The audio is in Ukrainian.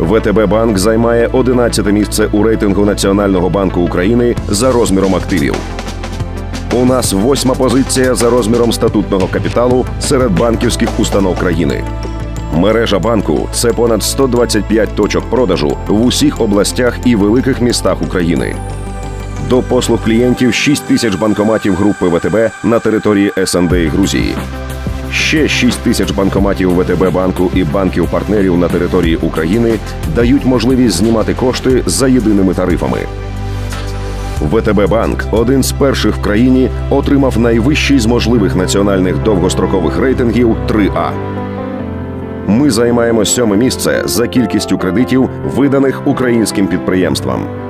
ВТБ Банк займає 11 місце у рейтингу Національного банку України за розміром активів. У нас восьма позиція за розміром статутного капіталу серед банківських установ країни. Мережа банку це понад 125 точок продажу в усіх областях і великих містах України. До послуг клієнтів 6 тисяч банкоматів групи ВТБ на території СНД і Грузії. Ще 6 тисяч банкоматів ВТБ банку і банків партнерів на території України дають можливість знімати кошти за єдиними тарифами. ВТБ Банк один з перших в країні отримав найвищий з можливих національних довгострокових рейтингів 3А. Ми займаємо сьоме місце за кількістю кредитів, виданих українським підприємствам.